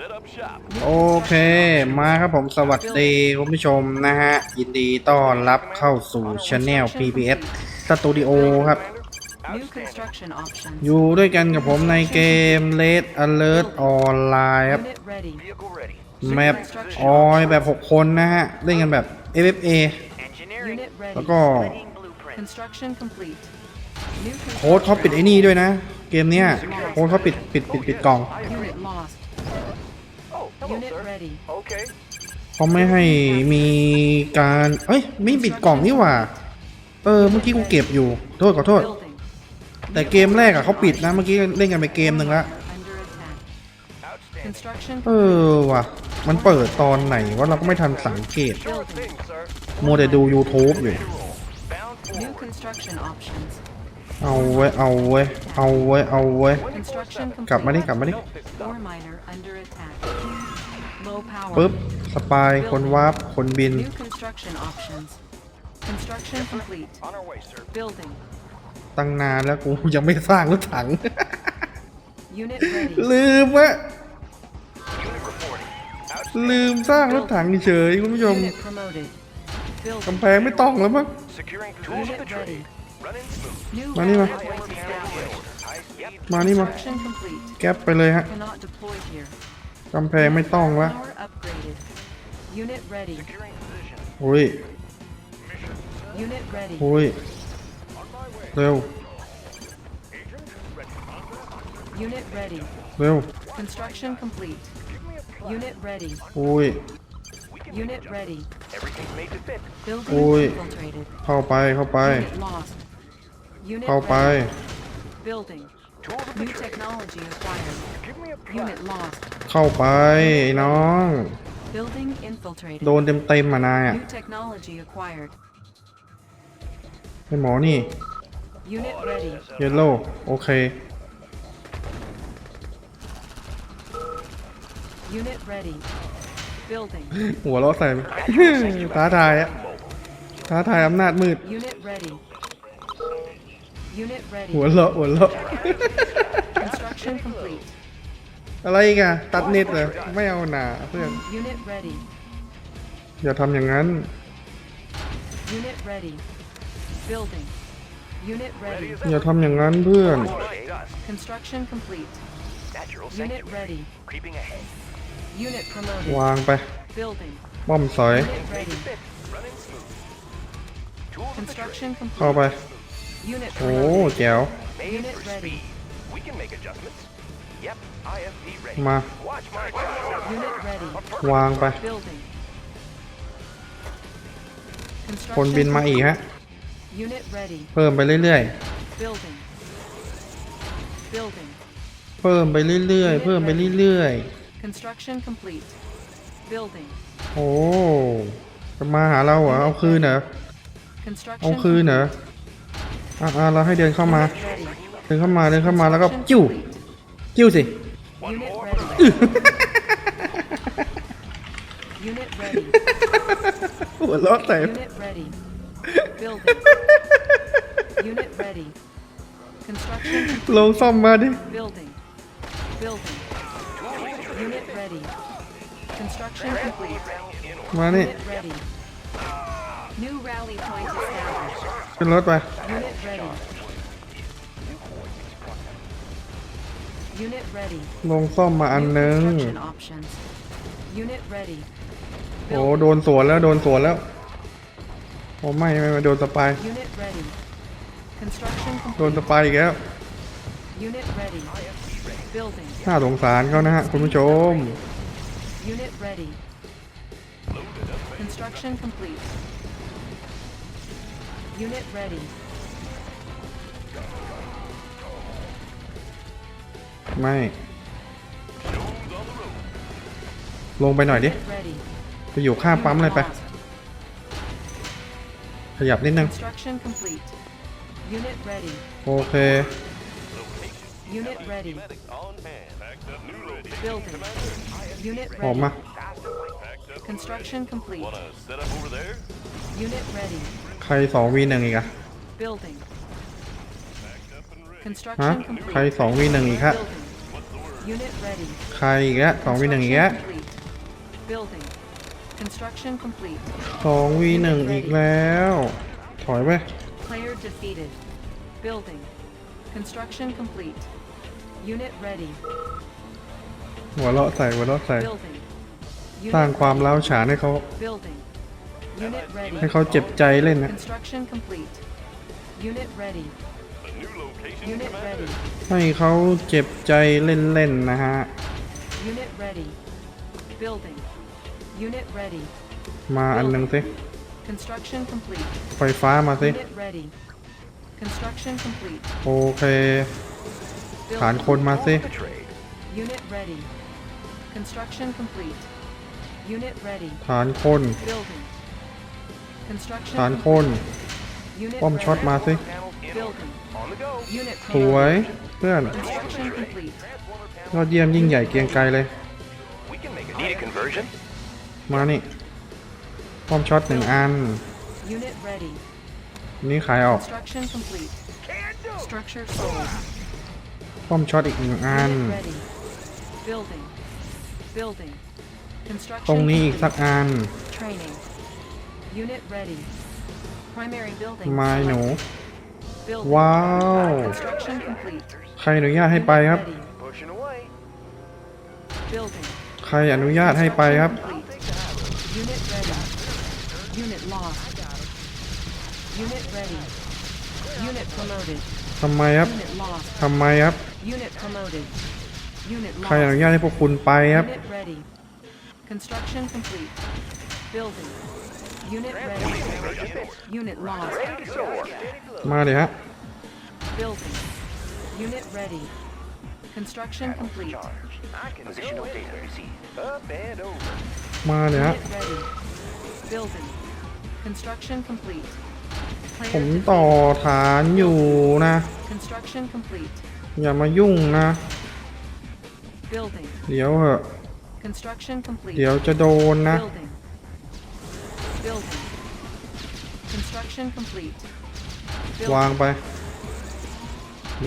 set up shop. โอเค มาครับผมสวัสดีคุณผู้ชมนะฮะ ยินดีต้อนรับเข้าสู่ช anel PPS Studio ครับ New construction options. อยู่ด้วยกันกับผมในเกม Red Alert Online ครับ Unit ready. Vehicle ready. แมปออยแบบ 6 คนนะฮะ เล่นกันแบบ FFA Engineering. Unit แล้ว ready. ก็ Studying blueprints. Construction complete. New โค้ดเขาปิดไอ้นี่ด้วยนะ เกมเนี้ยโค้ดเขาปิดปิดปิดปิดกล่อง Unit lost. Oh, hello, Unit sir. ready. Okay. เขาไม่ให้มีการเอ้ยไม่ปิดกล่องนี่หว่า เออเมื่อกี้กูเก็บอยู่ โทษขอโทษ Building. แต่เกมแรกอะเขาปิดนะเมื่อกี้เล่นกันไปเกมหนึ่งละ Under attack. Outstanding. Construction เออว่ะ มันเปิดตอนไหนว่าเราก็ไม่ทันสังเกต Sure thing, sir. มัวแต่ดู YouTube อยู่ Bound New forward. construction options. เอาไว้เอาไว้เอาไว้เอาไว้ Construction กลับมาดิ complete. กลับมาดิ Ore miner under attack. Low power. ปึ๊บ สปาย คนวาร์ป คนบิน New construction options. Construction complete. On our way, sir. Building. ตั้งนานแล้วกูยังไม่สร้างรถถัง Unit ready. ลืมวะ Unit reporting. ลืมสร้างรถถังเฉยคุณผู้ชม Unit promoted. Building. กำแพงไม่ต้องแล้วมั้ง มานี่มา มานี่มา แก๊ปไปเลยฮะ กำแพงไม่ต้องละโอ้ยโอ้ย เร็ว เร็ว โอ้ย โอ้ย เข้าไป เข้าไป เข้าไป ready. Building. Tools of the New trade. technology acquired. Give me a plan. Unit lost. เข้าไปไอ้น้อง Building infiltrated. โดนเต็มเต็มๆมานายอะ New technology acquired. ไอ้หมอนี่ Unit ready. เยลโล่โอเค Unit ready. Building. หัวเราะใส่ ท้าทายอะท้าทายอำนาจมืด Unit ready. Unit ready. หัวเราะหัวเราะ Construction complete. อะไรอีกอะตัดเน็ตเลยไม่เอาหนาเพื่อน Unit ready. อย่าทำอย่างนั้น Unit ready. Building. Unit ready. อย่าทำอย่างนั้นเพื่อน Right dust. Construction complete. Natural Unit sanctuary. ready. Creeping ahead. Unit promoted. วางไป Building. ป้อมสอย Unit ready. Fit. Running smooth. Tools of the trade. Construction เข้า complete. ไป Unit โอ้ promoted. แจ๋ว Made Unit for ready. speed. We can make adjustments. Yep. IFP ready. มา Watch my back. Unit ready. วางไป Building. คนบิน Construction มาอีกฮะ complete. Unit ready. เพิ่มไปเรื่อย Building. Building. ๆ เพิ่มไปเรื่อยๆ เพิ่มไปเรื่อย Construction complete. Building. ๆ โอ้จะมาหาเราเหรอ เอาคืนเหรอ Construction เอาคืนเหรอ อะๆเราให้เดินเข้ามา Unit ready. เดินเข้ามา เดินเข้ามาแล้วก็ Construction จิ้ว complete. จิ้วสิ Unit ready. Unit ready. หัวเราะใส่ Unit ready. Building. Unit ready. Construction complete. ลงซ่อมมาดิ Building. Building. Unit ready. Construction complete. มานี่ Unit ready. New rally point established. ขึ้นรถไป Unit ready. Unit ready. ลงซ่อมมาอัน New นึง construction options. Unit ready. โอ้โดนสวนแล้วโดนสวนแล้วโอ้ไม่ไม่ไม่โดนสปาย Unit ready. Construction โดน complete. สปายอีกแล้ว Unit ready. Building. น่าสงสารเขานะฮะคุณผู้ชม Unit ready. Construction complete. Unit ready. ไม่ ลงไปหน่อยดิ Unit ready. ไปอยู่ข้างปั๊มเลยไป Unit lost. ขยับนิดนึง Construction complete. Unit ready. โอเค Unit ready. On hand. Building. Unit ออกมา ready. Construction complete. Set up over there. Unit ready. ใครสองวีหนึ่งอีกอะ Building. ฮะ Construction ใคร complete. สองวีหนึ่งอีกฮะ Building. Unit ready. ใครอีกแล้วสองวีหนึ่งอีกแล้ว Construction complete. Building. Construction complete. สองวีหนึ่งอีกแล้ว ถอยไป Player defeated. Building. Construction complete. Unit ready. หัวเราะใส่หัวเราะใส่ Building. สร้าง Unit ความ ready. ร้าวฉานให้เขา Building. Unit ให้ ready. เขาเจ็บใจเล่นนะ Construction complete. Unit ready. Unit ready. ให้เขาเจ็บใจเล่นๆนะฮะ Unit ready. Building. Unit ready. มาอันหนึ่งสิ Construction complete. ไฟฟ้ามาสิ Unit ready. Construction complete. โอเค ฐาน Building. คนมาสิ The trade. Unit ready. Construction complete. Unit ready. ฐานคน Building. Construction ฐานคน complete. Unit ป้อมช็อต ready. มาสิ Panels in order. Building. On the go. Unit สวย ready. เพื่อน Construction complete. ยอดเยี่ยมยิ่งใหญ่เกรียงไกรเลย We can make a need a conversion. มานี่ป้อมช็อตหนึ่งอัน Unit ready. นี่ขายออก Construction complete. Structure sold. ป้อมช็อตอีกหนึ่งอัน Unit ready. Building. Building. ตรง Construction นี้อีกสัก complete. อัน Training. Unit ready. Primary building. ไม้หนู select. Building. ว้าว Construction complete. ใครอนุญาตให้ไปครับ Unit ready. Pushing away. Building. ใครอนุญาตให้ไปครับ Construction complete. Unit ready. Unit lost. Unit ready. Unit promoted. ทำไมครับ Unit lost. ทำไมครับ Unit promoted. Unit ใครอนุ lost. ญาตให้พวกคุณไปครับ Unit ready. Construction complete. Building. Unit ready. Unit lost. Ready to soar. มาเลยฮะ Building. Unit ready. Construction complete. Charge. I can Positional data received. Up and over. มาเลยฮะ Unit ready. Building. Construction complete. ผม Player ต่อ defeated. ฐานอยู่นะ Construction complete. อย่ามายุ่งนะ Building. เดี๋ยวเหอะ Construction complete. เดี๋ยวจะโดนนะ Building. Building. Construction complete. วางไป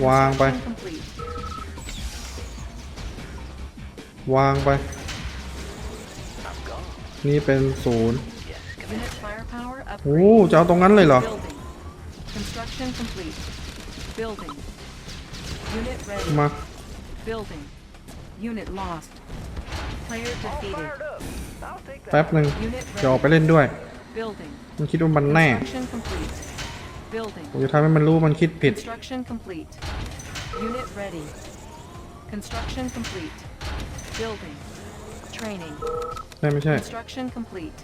วางไป Construction complete. วางไป นี่เป็นศูนย์ Unit firepower โอ้ upgrade. จะเอาตรงนั้นเลยเหรอ Building. Construction complete. Building. Unit ready. มา Building. Unit lost. Player defeated. แป๊บหนึ่ง Unit จะออก ready. ไปเล่นด้วย Building. มันคิดว่ามันแน่ Construction complete. Building. ผมจะทำให้มันรู้มันคิดผิด Construction complete. Unit ready. Construction complete. Building. Training. ใช่ไม่ใช่ Construction complete.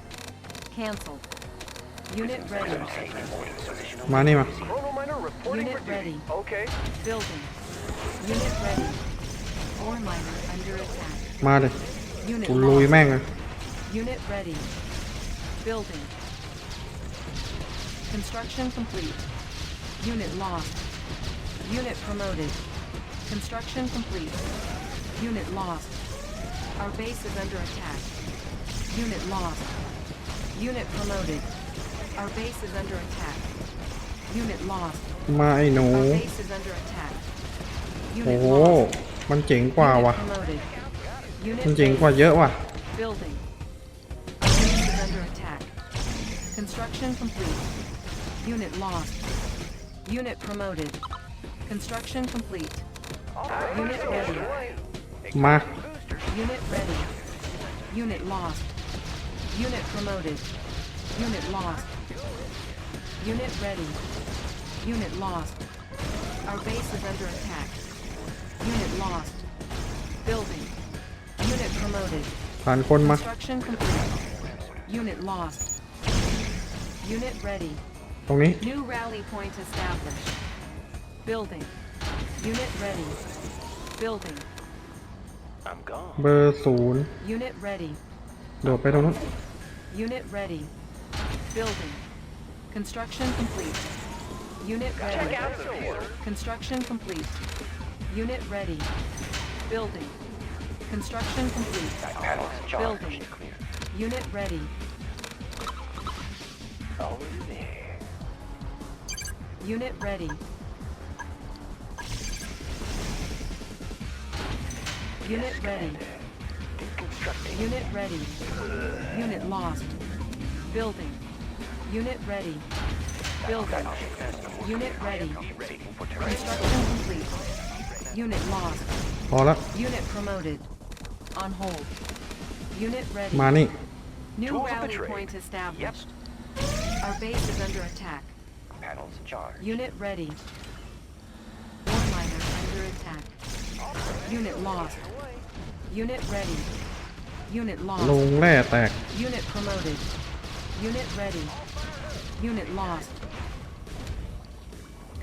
Cancelled. Unit ready. มานี่มา Chrono miner reporting Unit for duty. ready. Okay. Building. Unit ready. Ore miner under attack. มาเลย Unit กูลุย lost. แม่งเลย Unit ready. Building. Construction complete. Unit lost. Unit promoted. Construction complete. Unit lost. Our base is under attack. Unit lost. Unit promoted. Our base is under attack. Unit lost. มาไอ้หนู Our base is under attack. โอ้ Unit โห lost. มันเจ๋งกว่า Unit ว่ะ promoted. Unit มันเจ๋ง base. กว่าเยอะว่ะ Building. Construction complete. Unit lost. Unit promoted. Construction complete. Unit ready. มา Unit ready. Unit lost. Unit promoted. Unit lost. Unit ready. Unit lost. Our base is under attack. Unit lost. Building. Unit promoted. ผ่านคนมา Construction complete. Unit lost. Unit ready. ตรงนี้ New rally point established. Building. Unit ready. Building. I'm gone. เบอร์ศูนย์ Unit ready. โดดไปตรงนู้น Unit ready. Building. Construction complete. Unit ready. Construction complete. Unit ready. Building. Construction complete. Panels charged. Building. Clear. Unit ready. Over there. Unit ready. Unit ready. Constructing. Unit ready. Unit lost. Building. Unit ready. Building. Unit ready. Ready for terrain. Construction complete. Unit lost. พอแล้ว Unit promoted. On hold. Unit ready. มานี่ New Tools of the rally trade. point established. Our base is under attack. Panels charged. Unit ready. Ore miner under attack. Unit lost. Unit ready. Unit ล lost. งแร่แตก Unit promoted. Unit ready. Unit lost.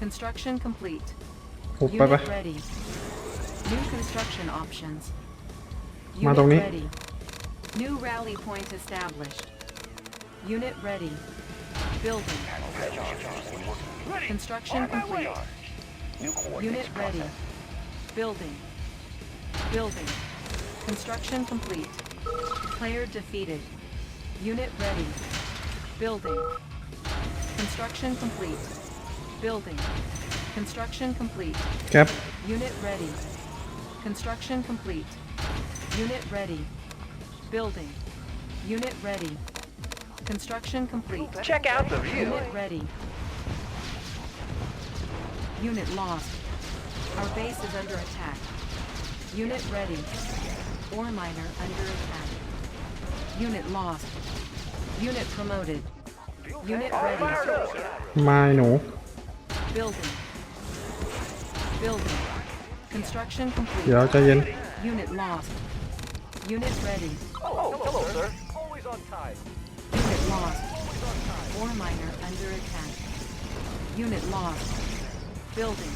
Construction complete. หุบไปปะ Unit ready. New construction options. มาตรงนี้ Unit ready. New rally point established. Unit ready. Building. Construction complete. Unit ready. Building. Building. Construction complete. Player defeated. Unit ready. Building. Construction complete. Building. Construction complete. Cap. Unit ready. Construction complete. Unit ready. Building. Unit ready. Construction complete. Check out the view. Unit ready. Unit lost. Our base is under attack. Unit ready. Ore miner under attack. Unit lost. Unit promoted. Unit ready. มาไอ้หนู Building. Building. Construction complete. เดี๋ยวใจเย็น Unit lost. Unit ready. Oh, hello, sir. Always on time. Lost. Ore miner under attack. Unit lost. Building.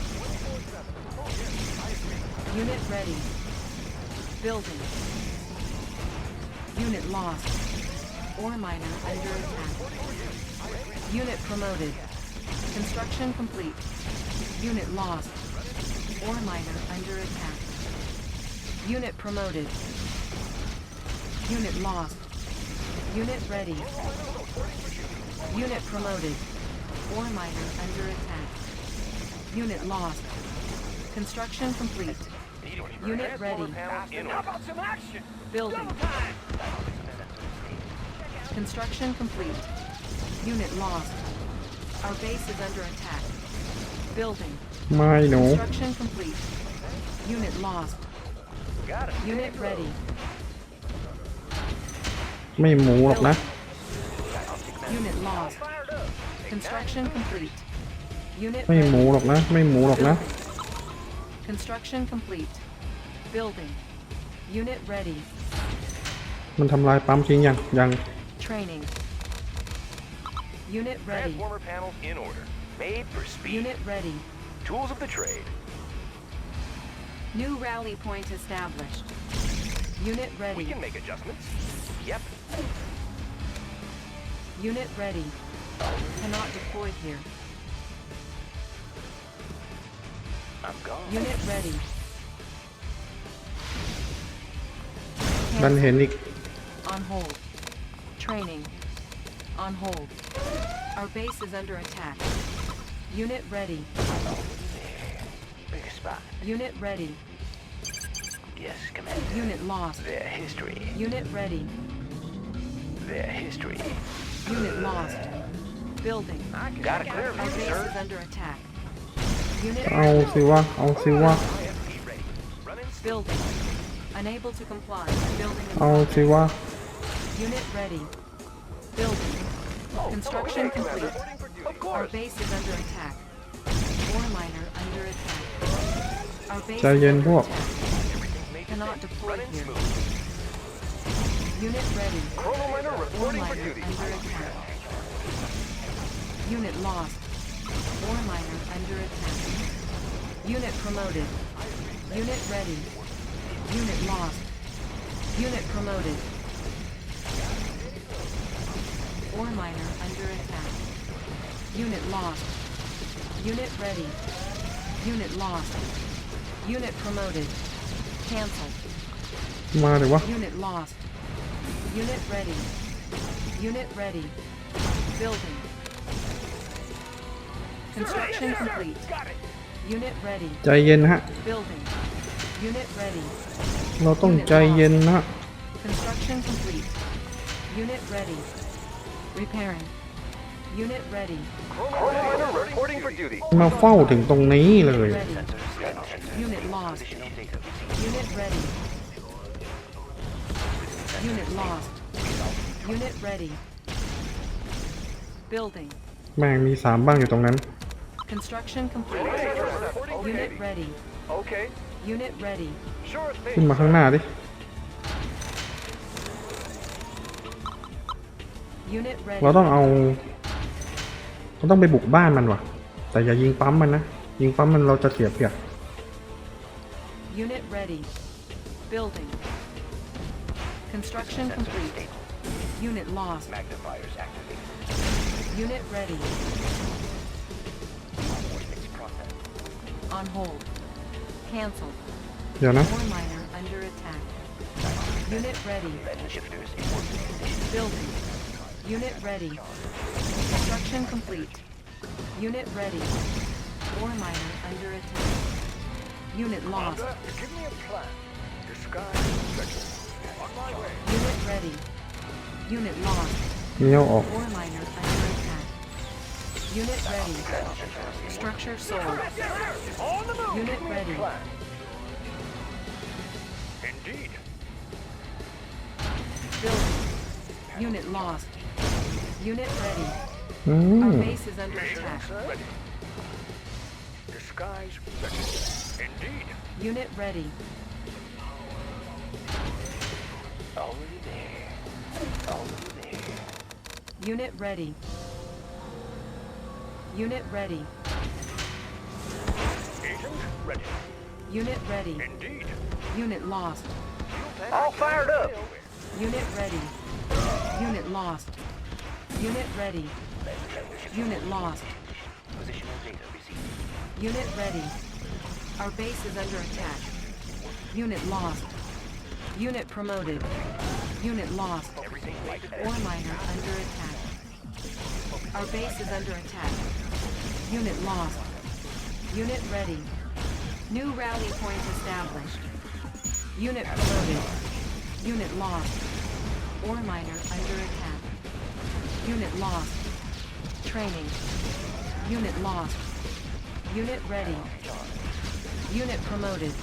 Unit ready. Building. Unit lost. Ore miner under attack. Unit promoted. Construction complete. Unit lost. Ore miner under attack. Unit promoted. Unit lost. Unit ready. Unit promoted. Ore miner under attack. Unit lost. Construction complete. Unit ready. In How about some action? Building. Construction complete. Unit lost. Our base is under attack. Building. มาไอ้หนู Construction complete. Unit lost. Got it. Unit ready. ไม่หมูหรอกนะ Unit lost. Construction complete. Unit ไม่ ready. หมูหรอกนะ ไม่หมูหรอกนะ Construction complete. Building. Unit ready. มันทำลายปั๊มทิ้งยังยัง Training. Unit ready. Transformer panels in order. Made for speed. Unit ready. Tools of the trade. New rally point established. Unit We ready. can make adjustments. Yep. Unit ready. Cannot deploy here. I'm gone. Unit ready. ดันเห็นอีก On hold. Training. On hold. Our base is under attack. Unit ready. Big spot. Unit ready. Yes, Commander. Unit lost. Their history. Unit ready. Their history. Unit lost. Building. Got a clear Our view, base sir. is under attack. Unit เอาสิวะ เอาสิวะ IFP ready. Running speed. building. Unable to comply. Building in เอา progress. สิวะ Unit ready. Building. Construction complete. Of Our course. base is under attack. Ore miner under attack. Our base ใจ is เย็น under พวก attack. Made to Cannot think. deploy Running here. smooth. Unit ready. Chrono miner reporting for duty. Under attack. Unit lost. Ore miner under attack. Unit promoted. Unit ready. Unit lost. Unit promoted. Ore miner under attack. Unit lost. Unit ready. Unit lost. Unit promoted. Cancelled. Unit lost. Unit ready. Unit ready. Building. Construction complete. Got it. Unit ready. ใจเย็นฮะ Building. Unit ready. เราต้องใจเย็นนะ Construction complete. Unit ready. Repairing. Unit ready. Chrono miner reporting for duty. มาเฝ้าถึงตรงนี้เลย Ready. Unit lost. Unit ready. Unit lost. Unit ready. Building. แม่งมีสามบ้างอยู่ตรงนั้น Construction complete. Unit ready. Okay. Unit ready. Sure ขึ้น thing. มาข้างหน้าดิ Unit ready. เราต้องเอาเราต้องไปบุกบ้านมันว่ะ แต่อย่ายิงปั๊มมันนะ ยิงปั๊มมันเราจะเสียเปรียบ Unit ready. Building. Construction complete. Stable. Unit lost. Magnifiers activated. Unit ready. On hold. Cancelled. Yana. Ore miner under attack. Unit ready. Building. Unit ready. Construction complete. Unit ready. Ore miner under attack. Unit lost. Give me a plan. Disguise. On my way. Unit ready. Unit lost. เลี้ยวออก Ore miner under attack. Unit ready. Structure sold. On the move. Unit Give me a ready. plan. Indeed. Building. Unit lost. Unit ready. อื Our ม base is under attack. Ready. Disguise ready. Indeed. Unit ready. Already there. Already there. Unit ready. Unit ready. Agent ready. Unit ready. Indeed. Unit lost. All fired up. Unit ready. Unit lost. Unit ready. Unit lost. Positional data received. Unit ready. Our base is under attack. Unit lost. Unit promoted. Unit lost. Ore miner under attack. Our base is under attack. Unit lost. Unit ready. New rally point established. Unit promoted. Unit lost. Ore miner under attack. Unit lost. Training. Unit lost. Unit ready. Unit promoted.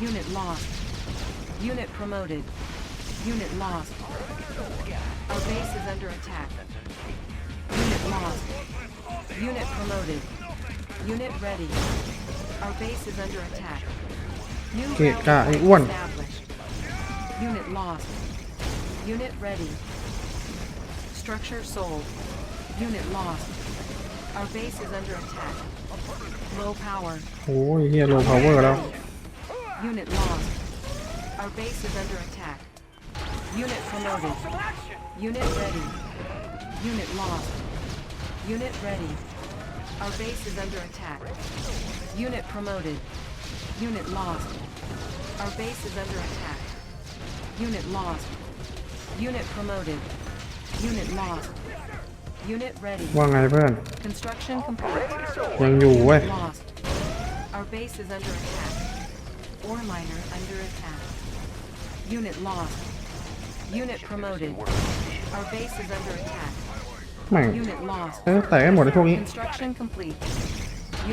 Unit lost. Unit promoted. Unit lost. Our base is under attack. Unit lost. Unit promoted. Unit ready. Our base is under attack. New เกะ rally กะไอ้ point อ้วน established. Unit lost. Unit ready. Structure sold. Unit lost. Our base is under attack. Low power. โอ้ยเฮียโลพาวเวอร์แล้ว Unit lost. Our base is under attack. Unit promoted. Unit ready. Unit lost. Unit ready. Our base is under attack. Unit promoted. Unit lost. Our base is under attack. Unit lost. Unit promoted. Unit lost. Unit ready. ว่าไงเพื่อน Construction complete. ยังอยู่เว้ย Lost. Our base is under attack. Ore miner under attack. Unit lost. Unit promoted. Our base is under attack. แม่ง Unit lost. เออแตกให้หมดไอ้พวกนี้ Construction complete.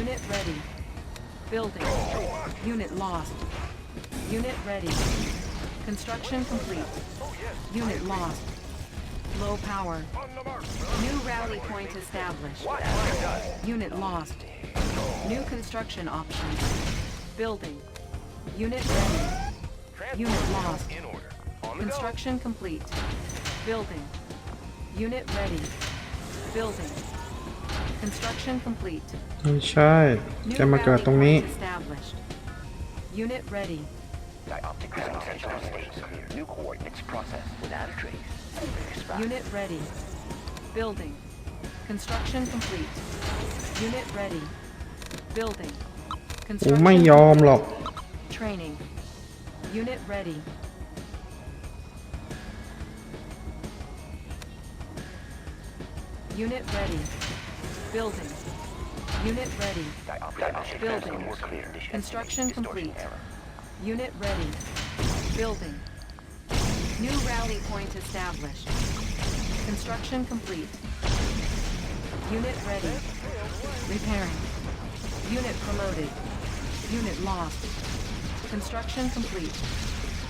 Unit ready. Building. Unit lost. Unit ready. Construction complete. Unit lost. Low power. New rally point established. Unit lost. New construction options. Building. Unit ready. Unit lost. In order. On the go. Construction complete. Building. Unit ready. Building. Construction complete. ไม่ใช่ New จะมาเกิด rally ตรงนี้ point established. Unit ready. Dioptic sensor status clear. New coordinates processed without a trace. Dispatch. Unit ready. Building. Construction complete. Unit ready. Building. กูไม่ยอมหรอก Training. Unit ready. Unit ready. Building. Unit ready. Dioptic Building. Construction complete. error. Unit ready. Building. New rally point established. Construction complete. Unit ready. Repairing. Unit promoted. Unit lost. Construction complete.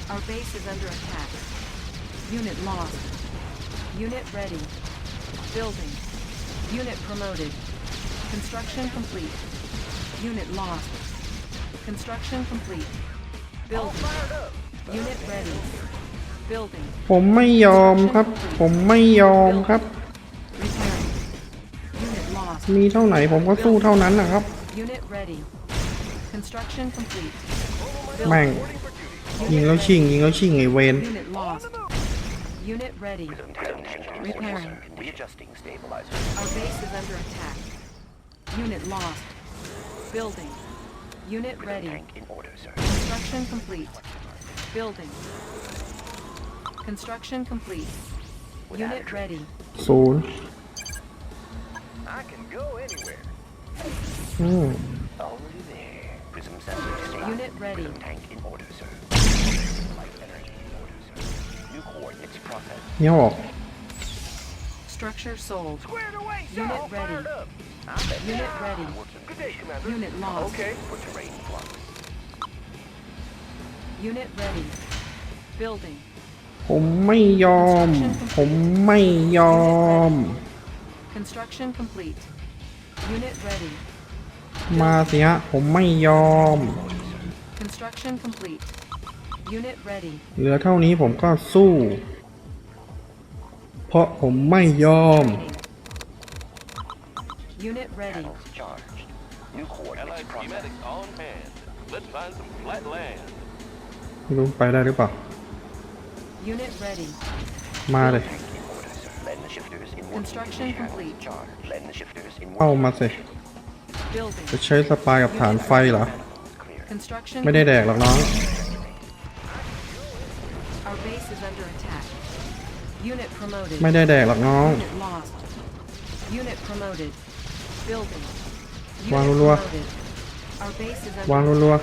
Our base is under attack. Unit lost. Unit ready. Building. Unit promoted. Construction complete. Unit lost. Construction complete. Building. Unit ready. Building. ผมไม่ยอมครับ ผมไม่ยอมครับ Repairing. Unit lost. มีเท่าไหนผมก็สู้เท่านั้นนะครับ Unit ready. Construction complete. แม่ง Building. ยิงแล้วชิง ยิงแล้วชิงไอเวน Unit lost. Unit ready. Repairing. Readjusting stabilizer. Our base is under attack. Unit lost. Building. Unit ready. Tank in order, sir. Construction complete. Building. Construction complete. Unit ready. ศูนย์ I can go anywhere. อืม Already there. Prism sensor disabled. Unit ready. Prism tank in order, sir. Light energy in order, sir. New coordinates processed. เนี่ยออก Structure sold. Squared away, sir. Unit All ready. fired up. I'm at Unit ready. Good day, Commander. Unit lost. Okay. For terrain flux. Unit ready. Building. ผมไม่ยอม ผมไม่ยอม Construction complete. Unit ready. มาสิฮะ ผมไม่ยอม Construction complete. Unit ready. เหลือเท่านี้ผมก็สู้ เพราะผมไม่ยอม Training. Unit ready. Panels charged. New coordinates Allied processed. schematics on hand. Let's find some flat land. ไม่รู้ไปได้หรือเปล่า Unit ready. มาเลย Tank in order, sir. Lend shifters in working Construction condition. complete. Charged. Lend shifters in เข้า working มาสิ Building. จะใช้สปายกับฐานไฟเหรอ clear. Construction ไม่ได้แดกหรอกน้อง Our base is under attack. Unit promoted. ไม่ได้แดกหรอกน้อง Unit lost. Unit promoted. Building. Wang Unit Lulua. promoted. Our base is วาง under รัว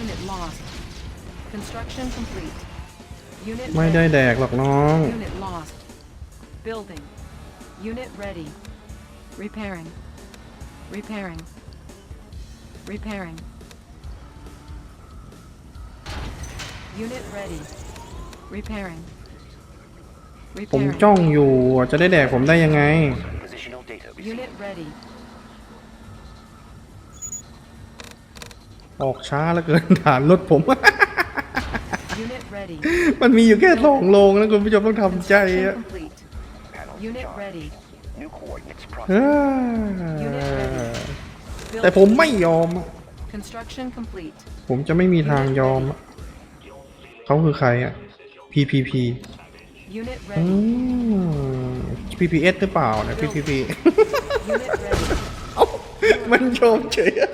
Unit lost. Construction complete. Unit ๆไม่ได้ ready. แดกหรอกน้อง Unit lost. Building. Unit ready. Repairing. Repairing. Repairing. Unit ready. Repairing. ผม Repairing. จ้องอยู่จะได้แดกผมได้ยังไง Positional data received. Unit ready. ออกช้าแล้วเกินฐานรถผม Unit ready. มันมีอยู่แค่สองโรงแล้วคุณผู้ชมต้องทำใจ Construction อะ complete. Panels Unit charged. ready. New coordinates เอ processed. อแต่ผมไม่ยอมอะ Construction complete. ผมจะไม่มีทางยอมอะเขาคือใครอะ PPP Unit อื ready. ม PPS หรือเปล่าเนี่ย PPP Unit ready. เอ้ามันโยมเฉยอะ